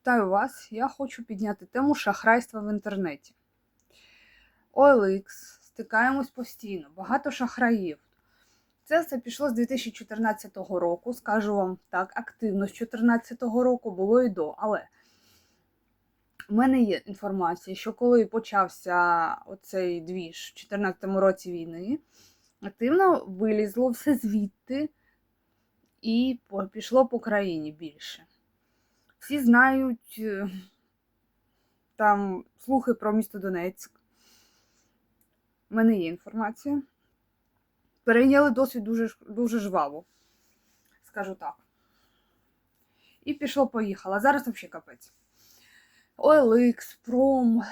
Вітаю вас! Я хочу підняти тему шахрайства в інтернеті. OLX, стикаємось постійно, багато шахраїв. Це все пішло з 2014 року, скажу вам так, активно з 2014 року було і до. Але в мене є інформація, що коли почався оцей двіж в 2014 році війни, активно вилізло все звідти і пішло по країні більше. Всі знають е, там слухи про місто Донецьк. У мене є інформація. Перейняли досвід дуже, дуже жваво, скажу так. І пішло, поїхало. Зараз взагалі капець. OLX, Пром,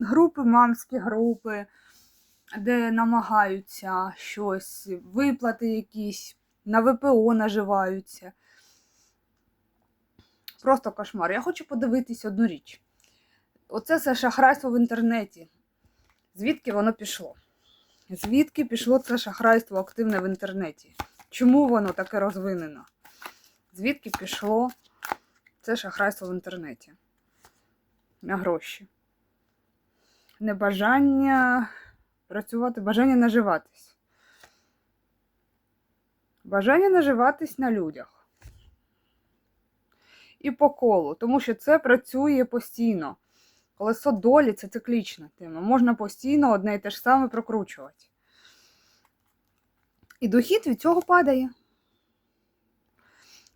групи, мамські групи, де намагаються щось, виплати якісь, на ВПО наживаються. Просто кошмар. Я хочу подивитись одну річ. Оце все шахрайство в інтернеті. Звідки воно пішло? Звідки пішло це шахрайство активне в інтернеті? Чому воно таке розвинено? Звідки пішло це шахрайство в інтернеті? На гроші. Небажання працювати, бажання наживатись. Бажання наживатись на людях і по колу, тому що це працює постійно. Колесо долі це циклічна тема. Можна постійно одне і те ж саме прокручувати. І дохід від цього падає.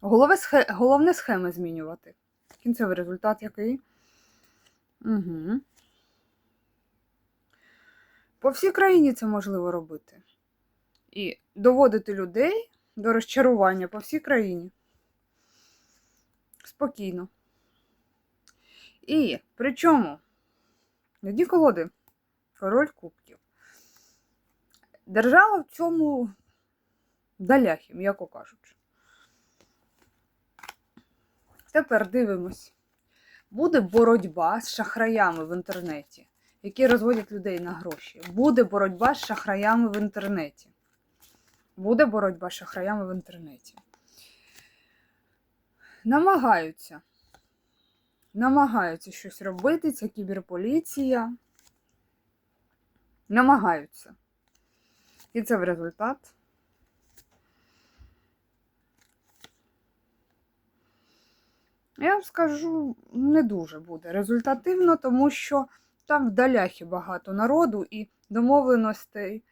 Головне, схе... Головне схеми змінювати. Кінцевий результат який? Угу. По всій країні це можливо робити. І доводити людей до розчарування по всій країні спокійно. І причому одні колоди, король кубків. Держава в цьому даляхі, м'яко кажучи. Тепер дивимось. Буде боротьба з шахраями в інтернеті, які розводять людей на гроші. Буде боротьба з шахраями в інтернеті. Буде боротьба з шахраями в інтернеті намагаються. Намагаються щось робити, це кіберполіція. Намагаються. І це в результат. Я вам скажу, не дуже буде результативно, тому що там в даляхі багато народу і домовленостей,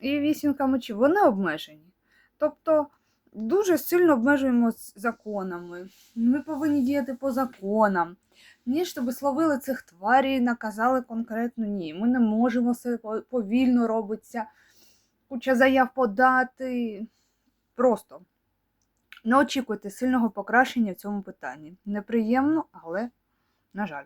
і вісімка мечів, вони обмежені. Тобто дуже сильно обмежуємо з законами. Ми повинні діяти по законам. Ні, щоб словили цих тварій і наказали конкретно ні. Ми не можемо все повільно робиться, куча заяв подати. Просто не очікуйте сильного покращення в цьому питанні. Неприємно, але, на жаль.